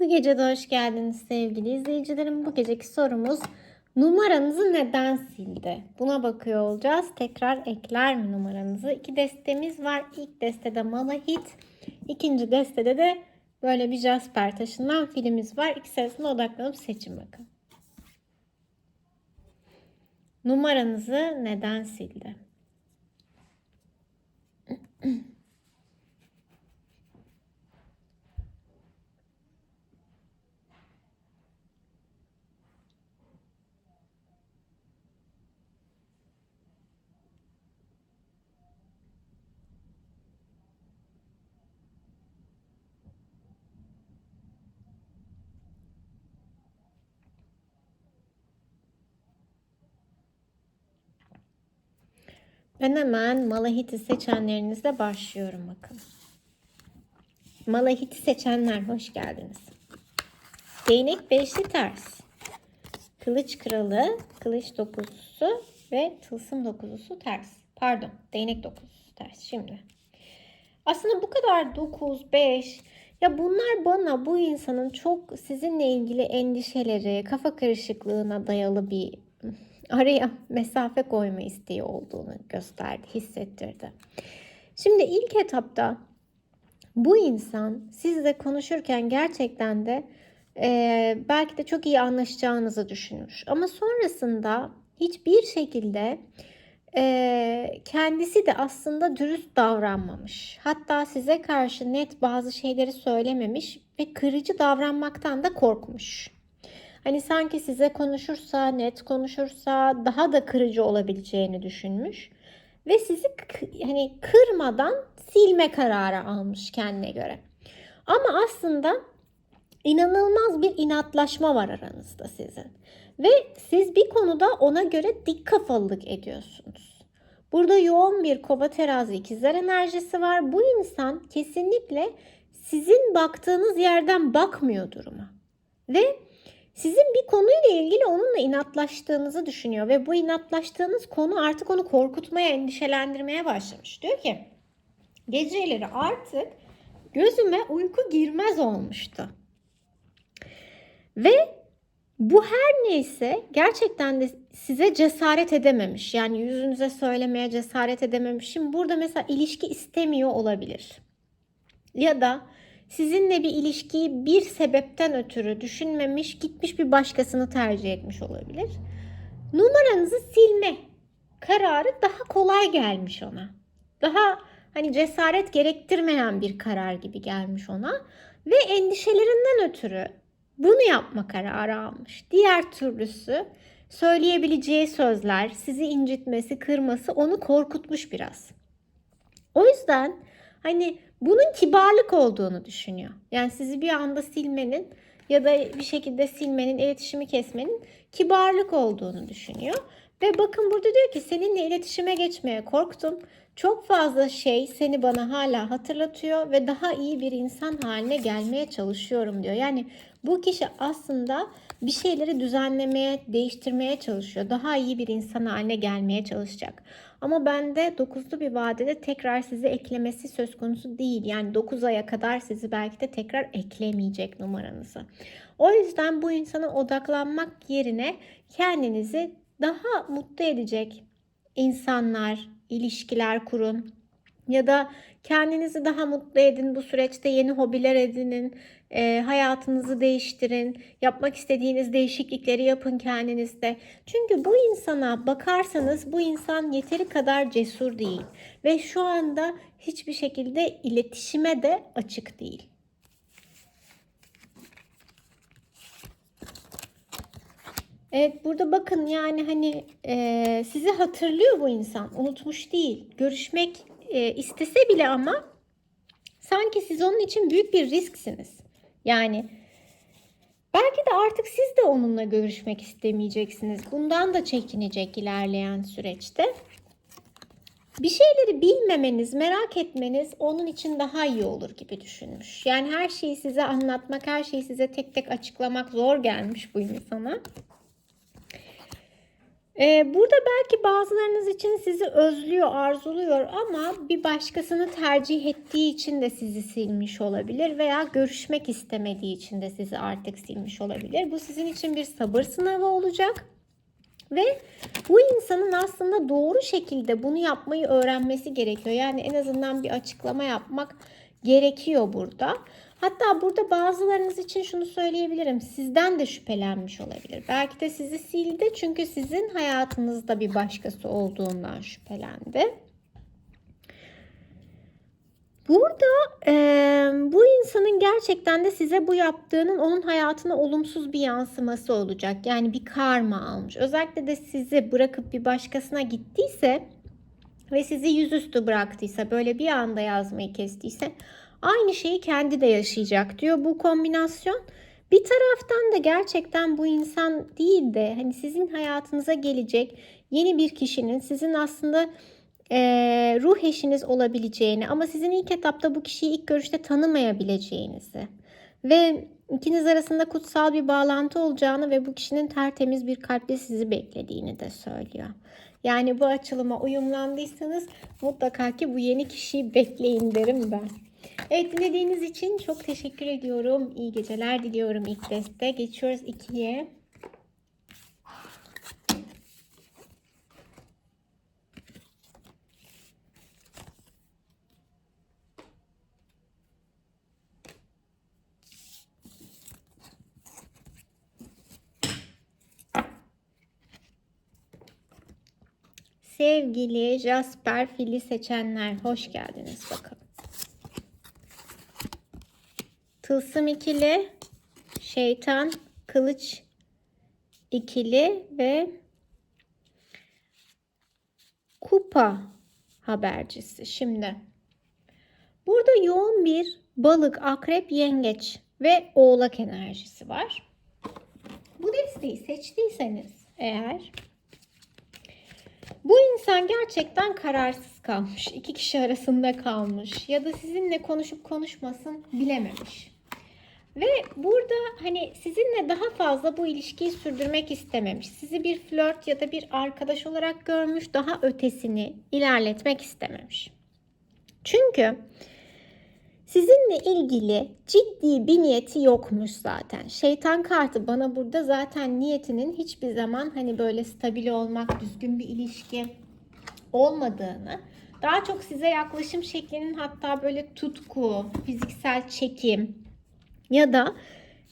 Bu gece de hoş geldiniz sevgili izleyicilerim. Bu geceki sorumuz numaranızı neden sildi? Buna bakıyor olacağız. Tekrar ekler mi numaranızı? İki destemiz var. İlk destede Malahit. ikinci destede de böyle bir Jasper taşından filimiz var. İkisi arasında odaklanıp seçin bakın. Numaranızı neden sildi? Ben hemen Malahit'i seçenlerinizle başlıyorum bakın. Malahit'i seçenler hoş geldiniz. Değnek beşli ters. Kılıç kralı, kılıç dokuzlusu ve tılsım dokuzlusu ters. Pardon, değnek dokuzlusu ters. Şimdi. Aslında bu kadar 9, 5 ya bunlar bana bu insanın çok sizinle ilgili endişeleri, kafa karışıklığına dayalı bir araya mesafe koyma isteği olduğunu gösterdi, hissettirdi. Şimdi ilk etapta bu insan sizle konuşurken gerçekten de e, belki de çok iyi anlaşacağınızı düşünmüş. Ama sonrasında hiçbir şekilde e, kendisi de aslında dürüst davranmamış. Hatta size karşı net bazı şeyleri söylememiş ve kırıcı davranmaktan da korkmuş. Hani sanki size konuşursa, net konuşursa daha da kırıcı olabileceğini düşünmüş. Ve sizi hani kırmadan silme kararı almış kendine göre. Ama aslında inanılmaz bir inatlaşma var aranızda sizin. Ve siz bir konuda ona göre dik kafalılık ediyorsunuz. Burada yoğun bir kova terazi ikizler enerjisi var. Bu insan kesinlikle sizin baktığınız yerden bakmıyor duruma. Ve sizin bir konuyla ilgili onunla inatlaştığınızı düşünüyor ve bu inatlaştığınız konu artık onu korkutmaya, endişelendirmeye başlamış. Diyor ki geceleri artık gözüme uyku girmez olmuştu. Ve bu her neyse gerçekten de size cesaret edememiş. Yani yüzünüze söylemeye cesaret edememiş. Şimdi burada mesela ilişki istemiyor olabilir. Ya da sizinle bir ilişkiyi bir sebepten ötürü düşünmemiş, gitmiş bir başkasını tercih etmiş olabilir. Numaranızı silme kararı daha kolay gelmiş ona. Daha hani cesaret gerektirmeyen bir karar gibi gelmiş ona ve endişelerinden ötürü bunu yapma kararı almış. Diğer türlüsü söyleyebileceği sözler, sizi incitmesi, kırması onu korkutmuş biraz. O yüzden hani bunun kibarlık olduğunu düşünüyor. Yani sizi bir anda silmenin ya da bir şekilde silmenin, iletişimi kesmenin kibarlık olduğunu düşünüyor. Ve bakın burada diyor ki seninle iletişime geçmeye korktum. Çok fazla şey seni bana hala hatırlatıyor ve daha iyi bir insan haline gelmeye çalışıyorum diyor. Yani bu kişi aslında bir şeyleri düzenlemeye, değiştirmeye çalışıyor. Daha iyi bir insan haline gelmeye çalışacak. Ama bende 9'lu bir vadede tekrar sizi eklemesi söz konusu değil. Yani 9 aya kadar sizi belki de tekrar eklemeyecek numaranızı. O yüzden bu insana odaklanmak yerine kendinizi daha mutlu edecek insanlar, ilişkiler kurun. Ya da kendinizi daha mutlu edin. Bu süreçte yeni hobiler edinin. E, hayatınızı değiştirin. Yapmak istediğiniz değişiklikleri yapın kendinizde. Çünkü bu insana bakarsanız bu insan yeteri kadar cesur değil. Ve şu anda hiçbir şekilde iletişime de açık değil. Evet burada bakın yani hani e, sizi hatırlıyor bu insan. Unutmuş değil. Görüşmek e, istese bile ama sanki siz onun için büyük bir risksiniz. Yani belki de artık siz de onunla görüşmek istemeyeceksiniz. Bundan da çekinecek ilerleyen süreçte. Bir şeyleri bilmemeniz, merak etmeniz onun için daha iyi olur gibi düşünmüş. Yani her şeyi size anlatmak, her şeyi size tek tek açıklamak zor gelmiş bu insana. Ee, burada belki bazılarınız için sizi özlüyor, arzuluyor ama bir başkasını tercih ettiği için de sizi silmiş olabilir veya görüşmek istemediği için de sizi artık silmiş olabilir. Bu sizin için bir sabır sınavı olacak. Ve bu insanın aslında doğru şekilde bunu yapmayı öğrenmesi gerekiyor. Yani en azından bir açıklama yapmak gerekiyor burada. Hatta burada bazılarınız için şunu söyleyebilirim. Sizden de şüphelenmiş olabilir. Belki de sizi sildi çünkü sizin hayatınızda bir başkası olduğundan şüphelendi. Burada e, bu insanın gerçekten de size bu yaptığının onun hayatına olumsuz bir yansıması olacak. Yani bir karma almış. Özellikle de sizi bırakıp bir başkasına gittiyse ve sizi yüzüstü bıraktıysa, böyle bir anda yazmayı kestiyse aynı şeyi kendi de yaşayacak diyor bu kombinasyon. Bir taraftan da gerçekten bu insan değil de hani sizin hayatınıza gelecek yeni bir kişinin sizin aslında e, ruh eşiniz olabileceğini ama sizin ilk etapta bu kişiyi ilk görüşte tanımayabileceğinizi ve ikiniz arasında kutsal bir bağlantı olacağını ve bu kişinin tertemiz bir kalple sizi beklediğini de söylüyor. Yani bu açılıma uyumlandıysanız mutlaka ki bu yeni kişiyi bekleyin derim ben. Evet dinlediğiniz için çok teşekkür ediyorum. İyi geceler diliyorum ilk deste. Geçiyoruz ikiye. Sevgili Jasper fili seçenler hoş geldiniz bakalım. Tılsım ikili, şeytan, kılıç ikili ve kupa habercisi. Şimdi burada yoğun bir balık, akrep, yengeç ve oğlak enerjisi var. Bu desteği seçtiyseniz eğer bu insan gerçekten kararsız kalmış. iki kişi arasında kalmış ya da sizinle konuşup konuşmasın bilememiş. Ve burada hani sizinle daha fazla bu ilişkiyi sürdürmek istememiş. Sizi bir flört ya da bir arkadaş olarak görmüş, daha ötesini ilerletmek istememiş. Çünkü sizinle ilgili ciddi bir niyeti yokmuş zaten. Şeytan kartı bana burada zaten niyetinin hiçbir zaman hani böyle stabil olmak, düzgün bir ilişki olmadığını, daha çok size yaklaşım şeklinin hatta böyle tutku, fiziksel çekim, ya da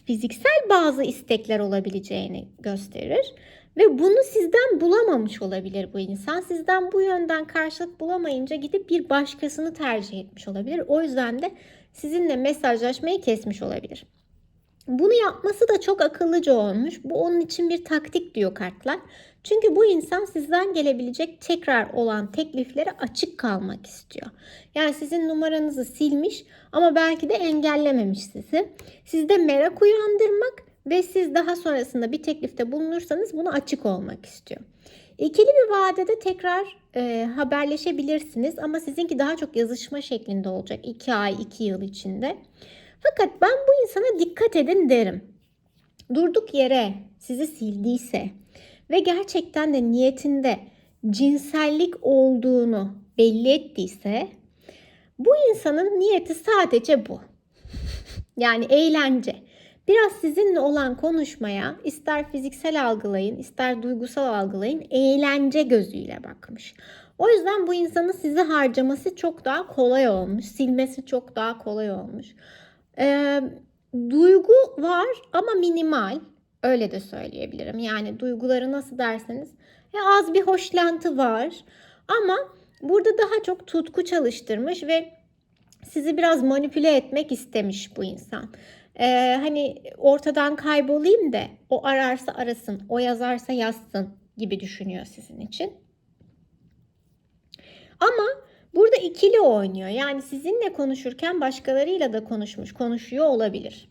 fiziksel bazı istekler olabileceğini gösterir. Ve bunu sizden bulamamış olabilir bu insan. Sizden bu yönden karşılık bulamayınca gidip bir başkasını tercih etmiş olabilir. O yüzden de sizinle mesajlaşmayı kesmiş olabilir. Bunu yapması da çok akıllıca olmuş. Bu onun için bir taktik diyor kartlar. Çünkü bu insan sizden gelebilecek tekrar olan tekliflere açık kalmak istiyor. Yani sizin numaranızı silmiş ama belki de engellememiş sizi. Sizde merak uyandırmak ve siz daha sonrasında bir teklifte bulunursanız buna açık olmak istiyor. İkili bir vadede tekrar e, haberleşebilirsiniz ama sizinki daha çok yazışma şeklinde olacak 2 ay 2 yıl içinde. Fakat ben bu insana dikkat edin derim. Durduk yere sizi sildiyse ve gerçekten de niyetinde cinsellik olduğunu belli ettiyse bu insanın niyeti sadece bu. Yani eğlence. Biraz sizinle olan konuşmaya ister fiziksel algılayın, ister duygusal algılayın, eğlence gözüyle bakmış. O yüzden bu insanın sizi harcaması çok daha kolay olmuş, silmesi çok daha kolay olmuş. Ee, duygu var ama minimal. Öyle de söyleyebilirim. Yani duyguları nasıl derseniz ya az bir hoşlantı var ama burada daha çok tutku çalıştırmış ve sizi biraz manipüle etmek istemiş bu insan. Ee, hani ortadan kaybolayım da o ararsa arasın, o yazarsa yazsın gibi düşünüyor sizin için. Ama burada ikili oynuyor. Yani sizinle konuşurken başkalarıyla da konuşmuş, konuşuyor olabilir.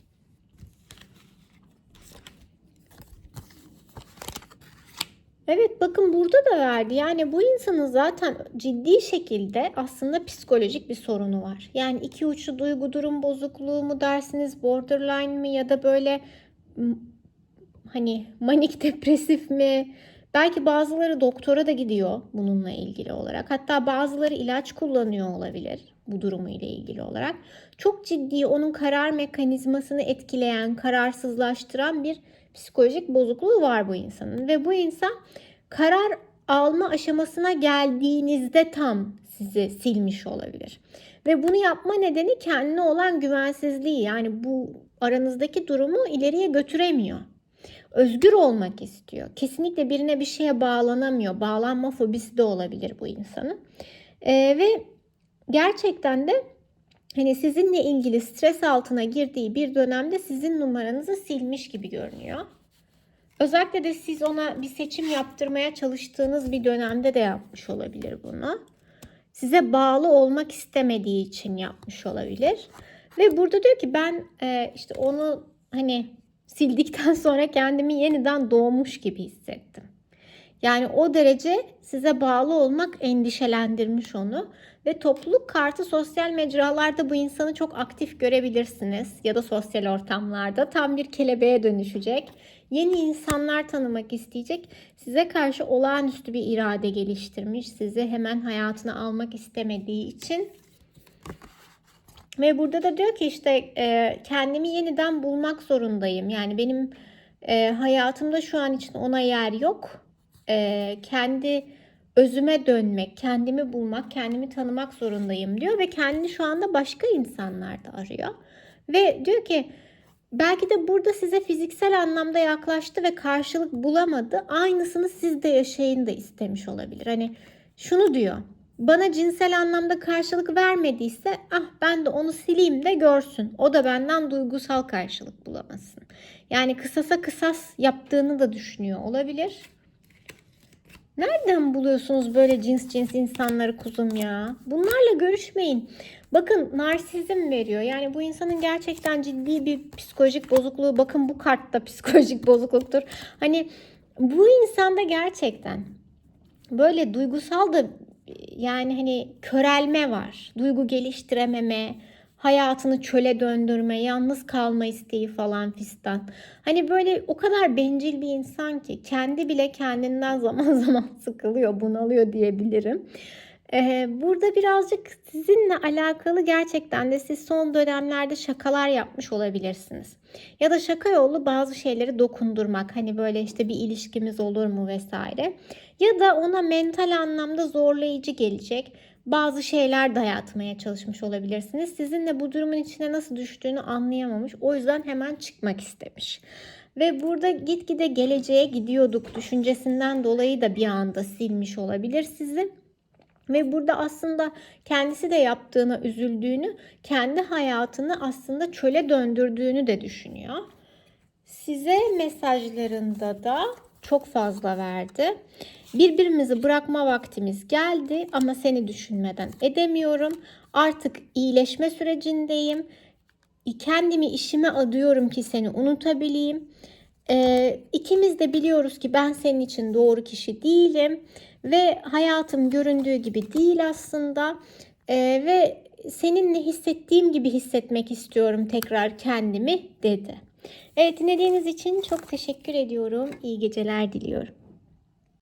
Evet bakın burada da verdi. Yani bu insanın zaten ciddi şekilde aslında psikolojik bir sorunu var. Yani iki uçlu duygu durum bozukluğu mu dersiniz, borderline mi ya da böyle hani manik depresif mi Belki bazıları doktora da gidiyor bununla ilgili olarak. Hatta bazıları ilaç kullanıyor olabilir bu durumu ile ilgili olarak. Çok ciddi onun karar mekanizmasını etkileyen, kararsızlaştıran bir psikolojik bozukluğu var bu insanın ve bu insan karar alma aşamasına geldiğinizde tam sizi silmiş olabilir. Ve bunu yapma nedeni kendine olan güvensizliği. Yani bu aranızdaki durumu ileriye götüremiyor. Özgür olmak istiyor. Kesinlikle birine bir şeye bağlanamıyor. Bağlanma fobisi de olabilir bu insanın. Ee, ve gerçekten de hani sizinle ilgili stres altına girdiği bir dönemde sizin numaranızı silmiş gibi görünüyor. Özellikle de siz ona bir seçim yaptırmaya çalıştığınız bir dönemde de yapmış olabilir bunu. Size bağlı olmak istemediği için yapmış olabilir. Ve burada diyor ki ben e, işte onu hani sildikten sonra kendimi yeniden doğmuş gibi hissettim. Yani o derece size bağlı olmak endişelendirmiş onu. Ve topluluk kartı sosyal mecralarda bu insanı çok aktif görebilirsiniz. Ya da sosyal ortamlarda tam bir kelebeğe dönüşecek. Yeni insanlar tanımak isteyecek. Size karşı olağanüstü bir irade geliştirmiş. Sizi hemen hayatına almak istemediği için ve burada da diyor ki işte e, kendimi yeniden bulmak zorundayım. Yani benim e, hayatımda şu an için ona yer yok. E, kendi özüme dönmek, kendimi bulmak, kendimi tanımak zorundayım diyor ve kendini şu anda başka insanlarda arıyor. Ve diyor ki belki de burada size fiziksel anlamda yaklaştı ve karşılık bulamadı. Aynısını siz de yaşayın da istemiş olabilir. Hani şunu diyor bana cinsel anlamda karşılık vermediyse ah ben de onu sileyim de görsün. O da benden duygusal karşılık bulamasın. Yani kısasa kısas yaptığını da düşünüyor olabilir. Nereden buluyorsunuz böyle cins cins insanları kuzum ya? Bunlarla görüşmeyin. Bakın narsizm veriyor. Yani bu insanın gerçekten ciddi bir psikolojik bozukluğu. Bakın bu kartta psikolojik bozukluktur. Hani bu insanda gerçekten böyle duygusal da yani hani körelme var. Duygu geliştirememe, hayatını çöle döndürme, yalnız kalma isteği falan fistan. Hani böyle o kadar bencil bir insan ki kendi bile kendinden zaman zaman sıkılıyor, bunalıyor diyebilirim. Burada birazcık sizinle alakalı gerçekten de siz son dönemlerde şakalar yapmış olabilirsiniz. Ya da şaka yolu bazı şeyleri dokundurmak. Hani böyle işte bir ilişkimiz olur mu vesaire. Ya da ona mental anlamda zorlayıcı gelecek bazı şeyler dayatmaya çalışmış olabilirsiniz. Sizinle bu durumun içine nasıl düştüğünü anlayamamış. O yüzden hemen çıkmak istemiş. Ve burada gitgide geleceğe gidiyorduk düşüncesinden dolayı da bir anda silmiş olabilir sizi. Ve burada aslında kendisi de yaptığına üzüldüğünü, kendi hayatını aslında çöle döndürdüğünü de düşünüyor. Size mesajlarında da çok fazla verdi. Birbirimizi bırakma vaktimiz geldi ama seni düşünmeden edemiyorum. Artık iyileşme sürecindeyim. Kendimi işime adıyorum ki seni unutabileyim. Ee, ikimiz de biliyoruz ki ben senin için doğru kişi değilim ve hayatım göründüğü gibi değil aslında ee, ve seninle hissettiğim gibi hissetmek istiyorum tekrar kendimi dedi. Evet dinlediğiniz için çok teşekkür ediyorum. İyi geceler diliyorum.